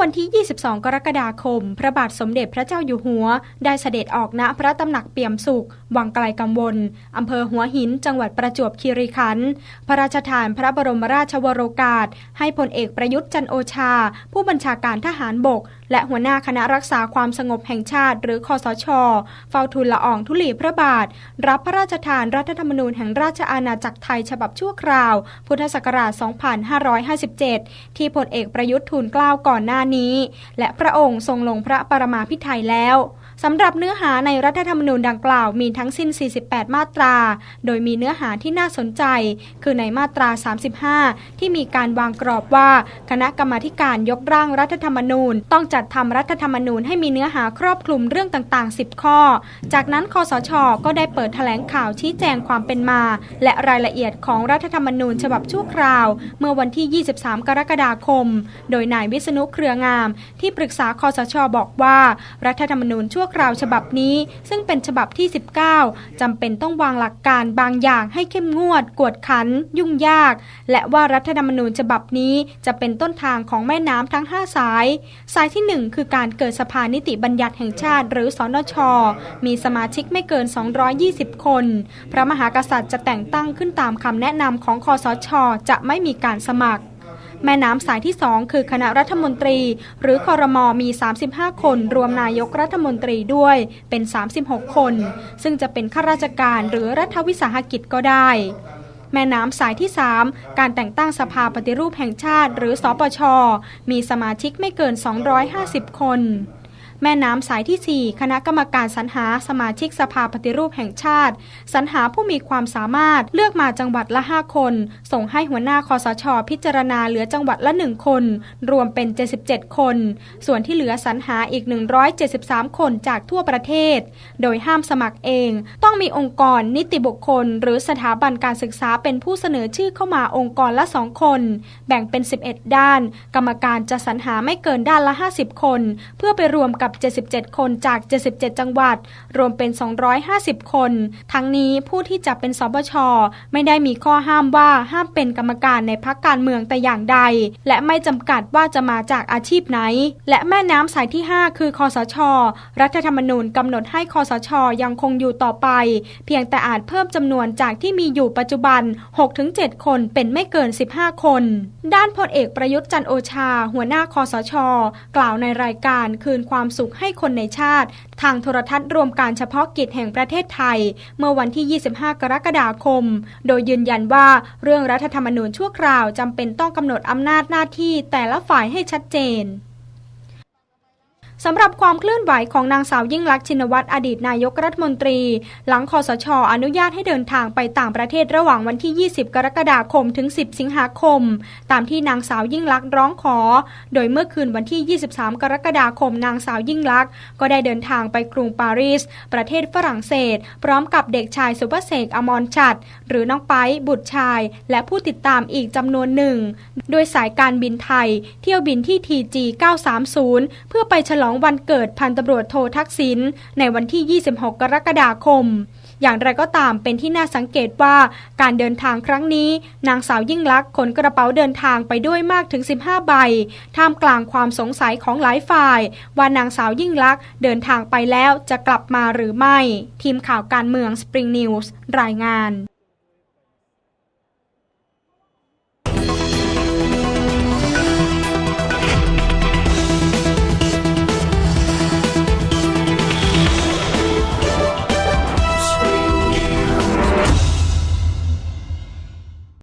วันที่ 22 กรกฎาคม พระบาทสมเด็จพระเจ้าอยู่หัว ได้เสด็จออกณพระตำหนักเปี่ยมสุข วังไกลกังวล อำเภอหัวหิน จังหวัดประจวบคีรีขันธ์ พระราชทานพระบรมราชวโรกาส ให้พลเอกประยุทธ์จันโอชา ผู้บัญชาการทหารบก และหัวหน้าคณะรักษาความสงบแห่งชาติ หรือคอสช เฝ้าทูลละอองธุลีพระบาท รับพระราชทานรัฐธรรมนูญแห่งราชอาณาจักรไทยฉบับชั่วคราว พุทธศักราช 2557 ที่พลเอกประยุทธ์ทูลเกล้าก่อนหน้านี้ และพระองค์ทรงลงพระปรมาภิไทยแล้ว สำหรับเนื้อหาในรัฐธรรมนูญดังกล่าวมีทั้งสิ้น 48 มาตรา โดยมีเนื้อหาที่น่าสนใจ คือในมาตรา 35 ที่มีการวางกรอบว่า คณะกรรมาการยกร่างรัฐธรรมนูญ ต้องจัดทำรัฐธรรมนูญให้มีเนื้อหาครอบคลุมเรื่องต่างๆ 10 ข้อ จากนั้นคอสช ก็ได้เปิดแถลงข่าวชี้แจงความเป็นมา และรายละเอียดของรัฐธรรมนูญฉบับชั่วคราว เมื่อวันที่ 23 กรกฎาคม โดยนายวิษณุเครืองาม ที่ปรึกษาคอสช บอกว่า รัฐธรรมนูญชั่วคราวฉบับนี้ ซึ่งเป็นฉบับที่ 19จำเป็นต้องวางหลักการบางอย่างให้เข้มงวด กวดขัน ยุ่งยาก และว่ารัฐธรรมนูญฉบับนี้จะเป็นต้นทางของแม่น้ำทั้ง 5 สาย สายที่ 1 คือการเกิดสภานิติบัญญัติแห่งชาติ หรือสนช มีสมาชิกไม่เกิน 220 คน พระมหากษัตริย์จะแต่งตั้งขึ้นตามคำแนะนำของคอสช จะไม่มีการสมัคร แม่น้ำสายที่ 2 คือคณะรัฐมนตรี หรือคอรมอมี 35 คน รวมนายกรัฐมนตรีด้วยเป็น 36 คน ซึ่งจะเป็นข้าราชการหรือรัฐวิสาหกิจก็ได้แม่น้ำสายที่ 3 การแต่งตั้งสภาปฏิรูปแห่งชาติ หรือสปช มีสมาชิกไม่เกิน 250 คน แม่น้ำสายที่ 4 คณะกรรมการสรรหาสมาชิกสภาปฏิรูปแห่งชาติ สรรหาผู้มีความสามารถเลือกมาจังหวัดละ 5 คน ส่งให้หัวหน้าคอสช พิจารณาเหลือจังหวัดละ 1 คน รวมเป็น 77 คน ส่วนที่เหลือสรรหาอีก 173 คนจากทั่วประเทศ โดยห้ามสมัครเอง ต้องมีองค์กรนิติบุคคล หรือสถาบันการศึกษาเป็นผู้เสนอชื่อเข้ามาองค์กรละ 2 คน แบ่งเป็น 11 ด้าน กรรมการจะสรรหาไม่เกินด้านละ 50 คน เพื่อไปรวมกับ77 คนจาก 77 จังหวัด รวมเป็น 250 คน ทั้งนี้ผู้ที่จะเป็นสบช ไม่ได้มีข้อห้ามว่าห้ามเป็นกรรมการในพักการเมืองแต่อย่างใด และไม่จำกัดว่าจะมาจากอาชีพไหน และแม่น้ำสายที่ 5 คือคอสช รัฐธรรมนูญกำหนดให้คอสช ยังคงอยู่ต่อไป เพียงแต่อาจเพิ่มจำนวนจากที่มีอยู่ปัจจุบัน 6-7 คนเป็นไม่เกิน 15 คน ด้านพลเอกประยุทธ์จันโอชา หัวหน้าคอสช กล่าวในรายการคืนความสุขให้คนในชาติ ทางโทรทัศน์รวมการเฉพาะกิจแห่งประเทศไทย เมื่อวันที่ 25 กรกฎาคม โดยยืนยันว่าเรื่องรัฐธรรมนูญชั่วคราวจำเป็นต้องกำหนดอำนาจหน้าที่แต่ละฝ่ายให้ชัดเจน สำหรับความเคลื่อนไหวของนางสาวยิ่งลักษณ์ชินวัตรอดีตนายกรัฐมนตรี หลังคอสช อนุญาตให้เดินทางไปต่างประเทศระหว่างวันที่ 20 กรกฎาคมถึง 10 สิงหาคม ตามที่นางสาวยิ่งลักษณ์ร้องขอ โดยเมื่อคืนวันที่ 23 กรกฎาคมนางสาวยิ่งลักษณ์ก็ได้เดินทางไปกรุงปารีส ประเทศฝรั่งเศส พร้อมกับเด็กชายสุภเสกอมรชัดหรือน้องไปบุตรชาย และผู้ติดตามอีกจำนวนหนึ่งโดยสายการบินไทย เที่ยวบินที่ TG 930 เพื่อไปฉลองวันเกิดพันตำรวจโททักษิณในวันที่ 26 กรกฎาคม อย่างไรก็ตามเป็นที่น่าสังเกตว่าการเดินทางครั้งนี้ นางสาวยิ่งลักษณ์ขนกระเป๋าเดินทางไปด้วยมากถึง 15 ใบ ท่ามกลางความสงสัยของหลายฝ่าย ว่านางสาวยิ่งลักษณ์เดินทางไปแล้วจะกลับมาหรือไม่ ทีมข่าวการเมือง Spring News รายงาน